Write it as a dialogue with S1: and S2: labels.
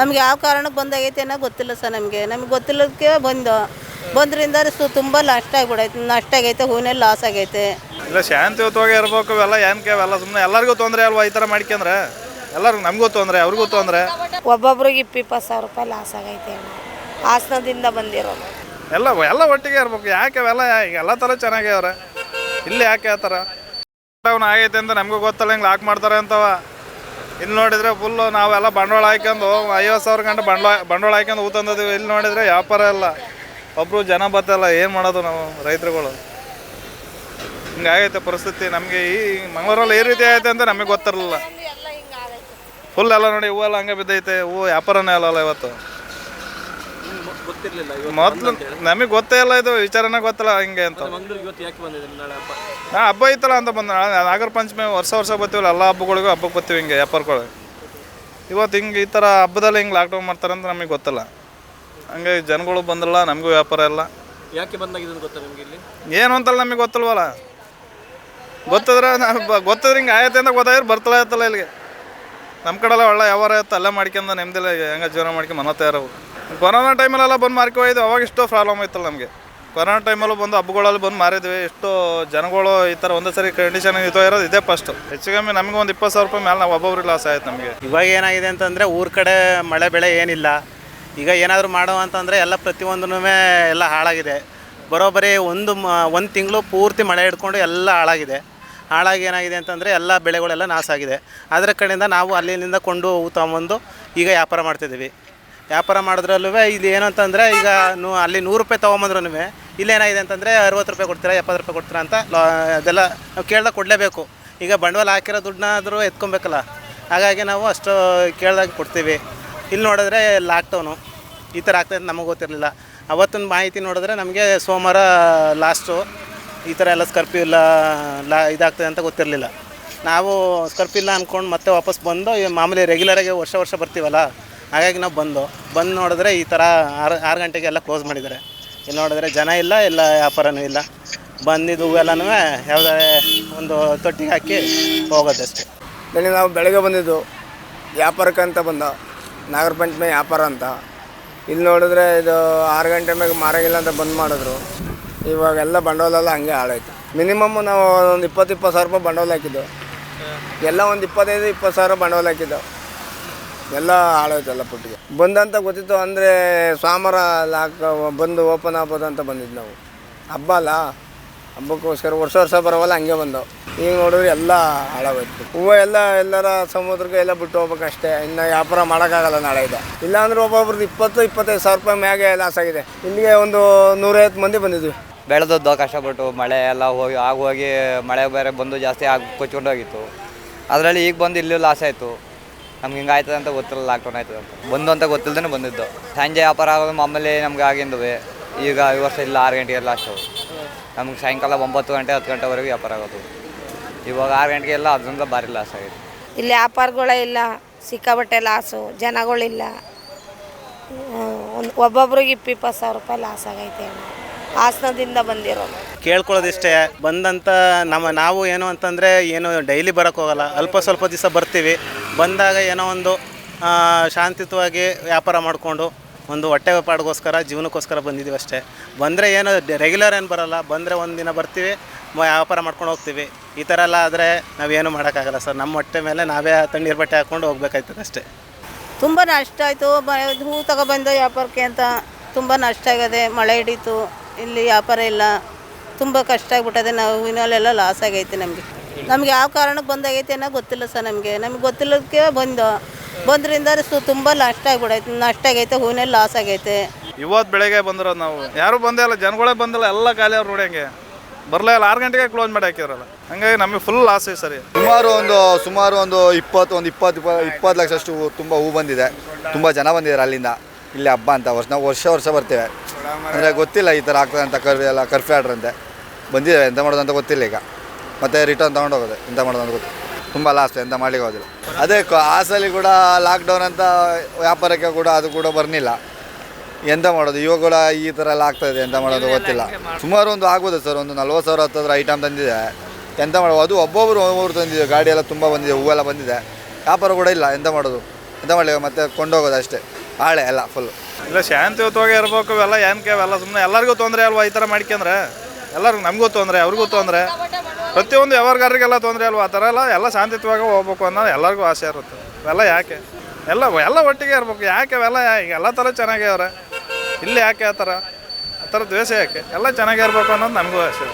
S1: ನಮ್ಗೆ ಯಾವ ಕಾರಣಕ್ಕೆ ಬಂದಾಗೈತೆ ಅನ್ನೋ ಗೊತ್ತಿಲ್ಲ ಸರ್ ನಮಗೆ. ನಮ್ಗೆ ಗೊತ್ತಿಲ್ಲದಕ್ಕೆ ಬಂದು ಬಂದ್ರಿಂದ ಸು ತುಂಬ ನಷ್ಟ ಆಗ್ಬಿಡೈತೆ ನಷ್ಟ ಆಗೈತೆ ಹೂವಿನಲ್ಲಿ ಲಾಸ್ ಆಗೈತೆ.
S2: ಇಲ್ಲ ಶಾಂತಿಯುತವಾಗಿ ಇರ್ಬೇಕು ಎಲ್ಲ ಏನಕ್ಕೆ ಅವೆಲ್ಲ ಸುಮ್ಮನೆ ಎಲ್ಲರಿಗೂ ತೊಂದರೆ ಅಲ್ವಾ ಈ ಥರ ಮಾಡ್ಕೊಂಡ್ರೆ? ಎಲ್ಲರಿಗೂ ನಮಗೂ ತೊಂದರೆ ಅವ್ರಿಗೂ ತೊಂದರೆ.
S3: ಒಬ್ಬೊಬ್ರಿಗೆ ಇಪ್ಪ ಇಪ್ಪತ್ತು ಸಾವಿರ ರೂಪಾಯಿ ಲಾಸ್ ಆಗೈತೆ ಹಾಸನದಿಂದ ಬಂದಿರೋದು
S2: ಎಲ್ಲ ಎಲ್ಲ ಒಟ್ಟಿಗೆ ಇರ್ಬೇಕು ಯಾಕೆ ಅವೆಲ್ಲ ಈಗ ಎಲ್ಲ ಥರ ಚೆನ್ನಾಗ್ಯಾವ್ರೆ ಇಲ್ಲಿ ಯಾಕೆ ಆ ಥರ ಅವ್ನು ಆಗೈತೆ ಅಂತ ನಮಗೂ ಗೊತ್ತಲ್ಲ ಹಿಂಗೆ ಲಾಕ್ ಮಾಡ್ತಾರೆ ಅಂತವ. ಇಲ್ಲಿ ನೋಡಿದ್ರೆ ಫುಲ್ಲು ನಾವೆಲ್ಲ ಬಂಡವಾಳ ಹಾಕ್ಯಂಡು ಐವತ್ತು ಸಾವಿರ ಗಂಟೆ ಬಂಡವಾಳ ಬಂಡವಾಳ ಹಾಕೊಂಡು ಹೂ ತಂದಿದ್ದೀವಿ. ಇಲ್ಲಿ ನೋಡಿದ್ರೆ ವ್ಯಾಪಾರ ಇಲ್ಲ. ಒಬ್ಬರು ಜನ ಬತ್ತಲ್ಲ ಏನು ಮಾಡೋದು ನಾವು ರೈತರುಗಳು? ಹಿಂಗಾಗೈತೆ ಪರಿಸ್ಥಿತಿ. ನಮಗೆ ಈ ಮಂಗಳೂರಲ್ಲಿ ಈ ರೀತಿ ಆಯ್ತು ಅಂತ ನಮಗೆ ಗೊತ್ತಿರಲಿಲ್ಲ. ಫುಲ್ ಎಲ್ಲ ನೋಡಿ ಹೂವೆಲ್ಲ ಹಂಗೆ ಬಿದ್ದೈತೆ. ಹೂವು ವ್ಯಾಪಾರನೇ ಅಲ್ಲಲ್ಲ ಇವತ್ತು.
S4: ಗೊತ್ತಿರಲಿಲ್ಲ
S2: ಮೊದ್ಲು ನಮಗೆ ಗೊತ್ತೇ ಇಲ್ಲ ಇದು ವಿಚಾರನ ಗೊತ್ತಲ್ಲ ಹಿಂಗೆ ಅಂತ.
S4: ಮಂಗಳೂರಿಗೆ ಇವತ್ತು ಯಾಕೆ ಬಂದಿದೆ ನಾಳೆ ಹಬ್ಬ?
S2: ನಾ ಹಬ್ಬ ಐತಲ್ಲ ಅಂತ ಬಂದ. ನಾಗರ ಪಂಚಮಿ ವರ್ಷ ವರ್ಷ ಬರ್ತೀವಲ್ಲ ಎಲ್ಲ ಹಬ್ಬಗಳಿಗೂ ಹಬ್ಬಕ್ಕೆ ಬರ್ತೀವಿ ಹಿಂಗೆ ವ್ಯಾಪಾರಗಳು ಇವತ್ತು ಹಿಂಗೆ ಈ ಥರ ಹಬ್ಬದಲ್ಲಿ ಹಿಂಗೆ ಲಾಕ್ಡೌನ್ ಮಾಡ್ತಾರೆ ಅಂತ ನಮಗೆ ಗೊತ್ತಲ್ಲ. ಹಂಗೆ ಜನಗಳು ಬಂದಿಲ್ಲ ನಮಗೂ ವ್ಯಾಪಾರ ಇಲ್ಲ.
S4: ಯಾಕೆ ಬಂದಾಗಿದೆ ಅಂತ ಗೊತ್ತಾ ನಿಮ್ಗೆ ಇಲ್ಲಿ?
S2: ಏನು ಅಂತಲ್ಲ ನಮಗೆ ಗೊತ್ತಲ್ವಲ್ಲ? ಗೊತ್ತಿದ್ರೆ ಗೊತ್ತದ್ರೆ ಹಿಂಗೆ ಆಯತ್ತೆ ಅಂತ ಗೊತ್ತಾಗಿದ್ರೆ ಬರ್ತಲೇ ಇತ್ತಲ್ಲ ಇಲ್ಲಿಗೆ. ನಮ್ಮ ಕಡೆಲ್ಲ ಒಳ್ಳೆ ವ್ಯವಹಾರ ಇತ್ತು ಅಲ್ಲೇ ಮಾಡ್ಕೊಂಡು ನೆಮ್ಮದಿಲ್ಲ ಹೆಂಗೆ ಜೀವನ ಮಾಡ್ಕೊಂಡು ಮನ ಕೊರೋನಾ ಟೈಮಲ್ಲೆಲ್ಲ ಬಂದು ಮಾರ್ಕೆ ಹೋಯ್ದು ಅವಾಗ ಇಷ್ಟೋ ಪ್ರಾಬ್ಲಮ್ ಆಯ್ತಲ್ಲ ನಮಗೆ. ಕೊರೋನಾ ಟೈಮಲ್ಲೂ ಬಂದು ಹಬ್ಬಗಳಲ್ಲಿ ಬಂದು ಮಾರಿದ್ವಿ. ಎಷ್ಟೋ ಜನಗಳು ಈ ಥರ ಒಂದೇ ಸರಿ ಕಂಡೀಷನ್ ಇದು ಇರೋದು ಇದೇ ಫಸ್ಟ್ ಹೆಚ್ಚು ಕಮ್ಮಿ ನಮಗೆ ಒಂದು ಇಪ್ಪತ್ತು ಸಾವಿರ ರೂಪಾಯಿ ಮೇಲೆ ನಾವು ಒಬ್ಬೊಬ್ರಿಗೆ ಲಾಸ್ ಆಯ್ತು ನಮಗೆ.
S5: ಇವಾಗ ಏನಾಗಿದೆ ಅಂತಂದರೆ ಊರ ಕಡೆ ಮಳೆ ಬೆಳೆ ಏನಿಲ್ಲ. ಈಗ ಏನಾದರೂ ಮಾಡೋ ಅಂತಂದರೆ ಎಲ್ಲ ಪ್ರತಿಯೊಂದೂ ಎಲ್ಲ ಹಾಳಾಗಿದೆ. ಬರೋಬ್ಬರಿ ಒಂದು ಮ, ಒಂದು ತಿಂಗಳು ಪೂರ್ತಿ ಮಳೆ ಹಿಡ್ಕೊಂಡು ಎಲ್ಲ ಹಾಳಾಗಿದೆ. ಹಾಳಾಗಿ ಏನಾಗಿದೆ ಅಂತಂದರೆ ಎಲ್ಲ ಬೆಳೆಗಳೆಲ್ಲ ನಾಶ ಆಗಿದೆ. ಅದರ ಕಡೆಯಿಂದ ನಾವು ಅಲ್ಲಿಂದ ಕೊಂಡು ತಗೊಂಬಂದು ಈಗ ವ್ಯಾಪಾರ ಮಾಡ್ತಿದ್ದೀವಿ. ವ್ಯಾಪಾರ ಮಾಡಿದ್ರಲ್ಲೂ ಇಲ್ಲಿ ಏನು ಅಂತಂದರೆ ಈಗ ನೂ ಅಲ್ಲಿ ನೂರು ರೂಪಾಯಿ ತೊಗೊಂಬಂದ್ರೂ ಇಲ್ಲೇನಾಗಿದೆ ಅಂತಂದರೆ ಅರವತ್ತು ರೂಪಾಯಿ ಕೊಡ್ತೀರಾ, ಎಪ್ಪತ್ತು ರೂಪಾಯಿ ಕೊಡ್ತೀರಾ ಅಂತ ಲಾ ಅದೆಲ್ಲ ನಾವು ಕೇಳ್ದಾಗ ಕೊಡಲೇಬೇಕು. ಈಗ ಬಂಡವಾಳ ಹಾಕಿರೋ ದುಡ್ಡನ್ನಾದರೂ ಎತ್ಕೊಬೇಕಲ್ಲ. ಹಾಗಾಗಿ ನಾವು ಅಷ್ಟು ಕೇಳ್ದಾಗ ಕೊಡ್ತೀವಿ. ಇಲ್ಲಿ ನೋಡಿದ್ರೆ ಲಾಕ್ಡೌನು ಈ ಥರ ಆಗ್ತದೆ ನಮಗೆ ಗೊತ್ತಿರಲಿಲ್ಲ. ಅವತ್ತಿನ ಮಾಹಿತಿ ನೋಡಿದ್ರೆ ನಮಗೆ ಸೋಮವಾರ ಲಾಸ್ಟು. ಈ ಥರ ಎಲ್ಲ ಸ್ಕರ್ಪ್ಯೂ ಇಲ್ಲ, ಲಾ ಇದಾಗ್ತದೆ ಅಂತ ಗೊತ್ತಿರಲಿಲ್ಲ. ನಾವು ಸ್ಕರ್ಪ್ಯೂ ಇಲ್ಲ ಅಂದ್ಕೊಂಡು ಮತ್ತೆ ವಾಪಸ್ ಬಂದು ಮಾಮೂಲಿ ರೆಗ್ಯುಲರಾಗಿ ವರ್ಷ ವರ್ಷ ಬರ್ತೀವಲ್ಲ ಹಾಗಾಗಿ ನಾವು ಬಂದು ಬಂದು ನೋಡಿದ್ರೆ ಈ ಥರ ಆರು ಆರು ಗಂಟೆಗೆ ಎಲ್ಲ ಕ್ಲೋಸ್ ಮಾಡಿದ್ದಾರೆ. ಇಲ್ಲಿ ನೋಡಿದ್ರೆ ಜನ ಇಲ್ಲ, ಎಲ್ಲ ವ್ಯಾಪಾರನೂ ಇಲ್ಲ. ಬಂದಿದ್ದು ಹೂವೆಲ್ಲನೂ ಯಾವುದೇ ಒಂದು ತೊಟ್ಟಿಗೆ ಹಾಕಿ ಹೋಗೋದಷ್ಟೇ
S6: ಬೆಳಿಗ್ಗೆ ನಾವು ಬೆಳಗ್ಗೆ ಬಂದಿದ್ದು ವ್ಯಾಪಾರಕ್ಕಂತ ಬಂದ. ನಾಗರ ಪಂಚಮಿ ವ್ಯಾಪಾರ ಅಂತ. ಇಲ್ಲಿ ನೋಡಿದ್ರೆ ಇದು ಆರು ಗಂಟೆ ಮ್ಯಾಗೆ ಮಾರಾಗಿಲ್ಲ ಅಂತ ಬಂದ್ ಮಾಡಿದ್ರು. ಇವಾಗೆಲ್ಲ ಬಂಡವಾಳ ಹಂಗೆ ಹಾಳಾಯ್ತು. ಮಿನಿಮಮ್ ನಾವು ಒಂದು ಇಪ್ಪತ್ತು ಇಪ್ಪತ್ತು ಸಾವಿರ ರೂಪಾಯಿ ಬಂಡವಾಳ ಹಾಕಿದ್ದು ಎಲ್ಲ ಒಂದು ಇಪ್ಪತ್ತೈದು, ಇಪ್ಪತ್ತು ಸಾವಿರ ಬಂಡವಾಳ ಹಾಕಿದ್ದು ಎಲ್ಲ ಹಾಳಾಯ್ತು ಎಲ್ಲ ಪುಟ್ಟಿಗೆ. ಬಂದಂತ ಗೊತ್ತಿತ್ತು ಅಂದರೆ ಸೋಮವಾರ ಲಾಕ್ ಬಂದು ಓಪನ್ ಆಗ್ಬೋದು ಅಂತ ಬಂದಿದ್ದು ನಾವು. ಹಬ್ಬ ಅಲ್ಲ. ಹಬ್ಬಕ್ಕೋಸ್ಕರ ವರ್ಷ ವರ್ಷ ಬರೋವಲ್ಲ ಹಂಗೆ ಬಂದವು ಈಗ ನೋಡಿದ್ರೆ ಎಲ್ಲ ಹಾಳಾಗೋಯ್ತು. ಹೂವು ಎಲ್ಲ ಎಲ್ಲರ ಸಮುದ್ರಕ್ಕೆ ಎಲ್ಲ ಬಿಟ್ಟು ಹೋಗ್ಬೇಕಷ್ಟೇ. ಇನ್ನು ವ್ಯಾಪಾರ ಮಾಡೋಕ್ಕಾಗಲ್ಲ ನಾಳೆ ಇದೆ. ಇಲ್ಲಾಂದ್ರೆ ಒಬ್ಬೊಬ್ರದ್ದು ಇಪ್ಪತ್ತು, ಇಪ್ಪತ್ತೈದು ಸಾವಿರ ರೂಪಾಯಿ ಮ್ಯಾಗೆ ಲಾಸ್ ಆಗಿದೆ. ಇಲ್ಲಿಗೆ ಒಂದು ನೂರೈವತ್ತು ಮಂದಿ ಬಂದಿದ್ವಿ.
S7: ಬೆಳೆದದ್ದು ಕಷ್ಟಪಟ್ಟು ಮಳೆ ಎಲ್ಲ ಹೋಗಿ, ಆಗೋಗಿ ಮಳೆ ಬೇರೆ ಬಂದು ಜಾಸ್ತಿ ಆಗಿ ಕೊಚ್ಕೊಂಡೋಗಿತ್ತು ಅದರಲ್ಲಿ ಈಗ ಬಂದು ಇಲ್ಲೂ ಲಾಸ್ ಆಯಿತು. ನಮ್ಗೆ ಹಿಂಗೆ ಆಯ್ತದೆ ಅಂತ ಗೊತ್ತಿಲ್ಲ ಲಾಕ್ಡೌನ್ ಆಯ್ತದೆ ಅಂತ. ಬಂದು ಅಂತ ಗೊತ್ತಿಲ್ಲದೇ ಬಂದಿದ್ದು. ಸಂಜೆ ವ್ಯಾಪಾರ ಆಗೋದು ಮಾಮೂಲಿ ನಮ್ಗೆ ಆಗಿಂದುವೆ. ಈಗ ಈ ವರ್ಷ ಇಲ್ಲ ಆರು ಗಂಟೆಗೆ ಲಾಸ್ಟು ನಮ್ಗೆ ಸಾಯಂಕಾಲ ಒಂಬತ್ತು ಗಂಟೆ ಹತ್ತು ಗಂಟೆವರೆಗೂ ವ್ಯಾಪಾರ ಆಗೋದು. ಇವಾಗ ಆರು ಗಂಟೆಗೆಲ್ಲ ಅದರಿಂದ ಭಾರಿ ಲಾಸ್ ಆಗಿದೆ.
S3: ಇಲ್ಲಿ ವ್ಯಾಪಾರಗಳೇ ಇಲ್ಲ ಸಿಕ್ಕಾಬಟ್ಟೆ ಲಾಸು ಜನಗಳಿಲ್ಲ ಒಂದು ಒಬ್ಬೊಬ್ರಿಗೆ ಇಪ್ಪ ಇಪ್ಪತ್ತು ಸಾವಿರ ರೂಪಾಯಿ ಲಾಸ್ ಆಗೈತೆ ಹಾಸನದಿಂದ ಬಂದಿರೋದು
S5: ಕೇಳ್ಕೊಳ್ಳೋದಿಷ್ಟೇ ಬಂದಂಥ ನಮ್ಮ ನಾವು ಏನು ಅಂತಂದರೆ ಏನು ಡೈಲಿ ಬರೋಕ್ಕೋಗಲ್ಲ ಅಲ್ಪ ಸ್ವಲ್ಪ ದಿವಸ ಬರ್ತೀವಿ. ಬಂದಾಗ ಏನೋ ಒಂದು ಶಾಂತಿಯುತವಾಗಿ ವ್ಯಾಪಾರ ಮಾಡಿಕೊಂಡು ಒಂದು ಹೊಟ್ಟೆ ವ್ಯಾಪಾರಗೋಸ್ಕರ ಜೀವನಕ್ಕೋಸ್ಕರ ಬಂದಿದ್ದೀವಿ ಅಷ್ಟೇ. ಬಂದರೆ ಏನು ರೆಗ್ಯುಲರ್ ಏನು ಬರೋಲ್ಲ. ಬಂದರೆ ಒಂದು ದಿನ ಬರ್ತೀವಿ, ವ್ಯಾಪಾರ ಮಾಡ್ಕೊಂಡು ಹೋಗ್ತೀವಿ. ಈ ಥರ ಎಲ್ಲ ಆದರೆ ನಾವೇನು ಮಾಡೋಕ್ಕಾಗಲ್ಲ ಸರ್. ನಮ್ಮ ಹೊಟ್ಟೆ ಮೇಲೆ ನಾವೇ ತಣ್ಣೀರು ಬಟ್ಟೆ ಹಾಕ್ಕೊಂಡು ಹೋಗ್ಬೇಕಾಯ್ತದೆ ಅಷ್ಟೇ.
S1: ತುಂಬ ನಷ್ಟ ಆಯಿತು. ಹೂ ತಗೊಬಂದು ವ್ಯಾಪಾರಕ್ಕೆ ಅಂತ ತುಂಬ ನಷ್ಟ ಆಗದೆ. ಮಳೆ ಹಿಡೀತು. ಇಲ್ಲಿ ವ್ಯಾಪಾರ ಇಲ್ಲ. ತುಂಬ ಕಷ್ಟ ಆಗ್ಬಿಟ್ಟದೆ. ನಾವು ಹೂವಿನಲ್ಲೆಲ್ಲ ಲಾಸ್ ಆಗೈತೆ ನಮಗೆ. ನಮ್ಗೆ ಯಾವ ಕಾರಣಕ್ಕೆ ಬಂದಾಗೈತೆ ಅನ್ನೋ ಗೊತ್ತಿಲ್ಲ ಸರ್ ನಮಗೆ. ನಮಗೆ ಗೊತ್ತಿಲ್ಲದಕ್ಕೆ ಬಂದು. ಬಂದ್ರಿಂದ ಸು ತುಂಬ ನಷ್ಟ ಆಗ್ಬಿಡೈತೆ ನಷ್ಟ ಆಗೈತೆ ಹೂವಿನಲ್ಲಿ ಲಾಸ್ ಆಗೈತೆ.
S2: ಇವತ್ತು ಬೆಳಗ್ಗೆ ಬಂದಿರೋದು ನಾವು. ಯಾರು ಬಂದೇ ಇಲ್ಲ ಜನಗಳೇ ಬಂದಿಲ್ಲ ಎಲ್ಲ ಖಾಲಿ ಅವ್ರು ನೋಡಿ ಹಂಗೆ ಬರಲೇ ಇಲ್ಲ ಆರು ಗಂಟೆಗೆ ಕ್ಲೋಸ್ ಮಾಡಿ ಹಾಕಿದ್ರಲ್ಲ. ಹಂಗಾಗಿ ನಮಗೆ ಫುಲ್ ಲಾಸ್ ಐತೆ ಸರಿ.
S8: ಸುಮಾರು ಒಂದು ಸುಮಾರು ಒಂದು ಇಪ್ಪತ್ತು ಒಂದು ಇಪ್ಪತ್ತು ಇಪ್ಪ- ಇಪ್ಪತ್ತು ಲಕ್ಷಷ್ಟು ಹೂ- ತುಂಬ ಹೂ ಬಂದಿದೆ. ತುಂಬ ಜನ ಬಂದಿದ್ದಾರೆ ಅಲ್ಲಿಂದ. ಇಲ್ಲಿ ಹಬ್ಬ ಅಂತ ವರ್ಷ ನಾವು ವರ್ಷ ವರ್ಷ ಬರ್ತೇವೆ. ಅಂದರೆ ಗೊತ್ತಿಲ್ಲ ಈ ಥರ ಆಗ್ತದೆ ಅಂತ ಕರ್ ಎಲ್ಲ ಕರ್ಫ್ಯೂ ಆರ್ಡ್ರ್ ಬಂದಿದ್ದಾರೆ ಬಂದಿದ್ದೇವೆ ಎಂತ ಮಾಡೋದು ಅಂತ ಗೊತ್ತಿಲ್ಲ ಈಗ. ಮತ್ತೆ ರಿಟರ್ನ್ ತೊಗೊಂಡೋಗೋದು ಎಂತ ಮಾಡೋದು ಅಂತ ಗೊತ್ತಿಲ್ಲ ತುಂಬ ಲಾಸ್ಟ್ ಎಂತ ಮಾಡ್ಲಿಕ್ಕೆ ಹೋದಿಲ್ಲ ಅದೇ ಆಸಲಿ ಕೂಡ ಲಾಕ್ಡೌನ್ ಅಂತ ವ್ಯಾಪಾರಕ್ಕೆ ಕೂಡ ಅದು ಕೂಡ ಬರ್ನಿಲ್ಲ ಎಂತ ಮಾಡೋದು? ಇವಾಗ ಕೂಡ ಈ ಥರ ಎಲ್ಲ ಆಗ್ತಾಯಿದೆ ಎಂತ ಮಾಡೋದು ಗೊತ್ತಿಲ್ಲ. ಸುಮಾರು ಒಂದು ಆಗ್ಬೋದು ಸರ್. ಒಂದು ನಲ್ವತ್ತು ಸಾವಿರ ಹತ್ತತ್ರ ಐಟಮ್ ತಂದಿದೆ. ಎಂತ ಮಾಡೋದು? ಅದು ಒಬ್ಬೊಬ್ರು ಒಬ್ಬೊಬ್ರು ತಂದಿದೆ. ಗಾಡಿ ಎಲ್ಲ ತುಂಬ ಬಂದಿದೆ. ಹೂವೆಲ್ಲ ಬಂದಿದೆ. ವ್ಯಾಪಾರ ಕೂಡ ಇಲ್ಲ. ಎಂತ ಮಾಡೋದು? ಎಂತ ಮಾಡಲಿಕ್ಕೆ ಮತ್ತೆ ಕೊಂಡೋಗೋದು ಅಷ್ಟೇ. ಹಾಳೆ ಎಲ್ಲ ಫುಲ್ಲು
S2: ಇಲ್ಲ ಶಾಂತಿಯುತವಾಗಿ ಇರ್ಬೇಕು. ಎಲ್ಲ ಏನಕ್ಕೆ ಎಲ್ಲ ಸುಮ್ಮನೆ ಎಲ್ಲರಿಗೂ ತೊಂದರೆ ಅಲ್ವಾ ಈ ಥರ ಮಾಡ್ಕೊಂಡ್ರೆ? ಎಲ್ಲರಿಗೂ ನಮಗೂ ತೊಂದರೆ ಅವ್ರಿಗೂ ತೊಂದರೆ. ಪ್ರತಿಯೊಂದು ವ್ಯವಹಾರಗಾರರಿಗೆಲ್ಲ ತೊಂದರೆ ಅಲ್ವಾ? ಆ ಥರ ಎಲ್ಲ ಎಲ್ಲ ಶಾಂತಿಯುತವಾಗಿ ಹೋಗ್ಬೇಕು ಅನ್ನೋದು ಎಲ್ಲರಿಗೂ ಆಸೆ ಇರುತ್ತೆ. ಇವೆಲ್ಲ ಯಾಕೆ? ಎಲ್ಲ ಎಲ್ಲ ಒಟ್ಟಿಗೆ ಇರ್ಬೇಕು. ಯಾಕೆ ಅವೆಲ್ಲ ಎಲ್ಲ ಥರ ಚೆನ್ನಾಗೇ ಅವ್ರೆ ಇಲ್ಲಿ ಯಾಕೆ ಆ ಥರ? ಆ ಥರ ದ್ವೇಷ ಯಾಕೆ? ಎಲ್ಲ ಚೆನ್ನಾಗಿರ್ಬೇಕು ಅನ್ನೋದು ನಮಗೂ ಆಸೆ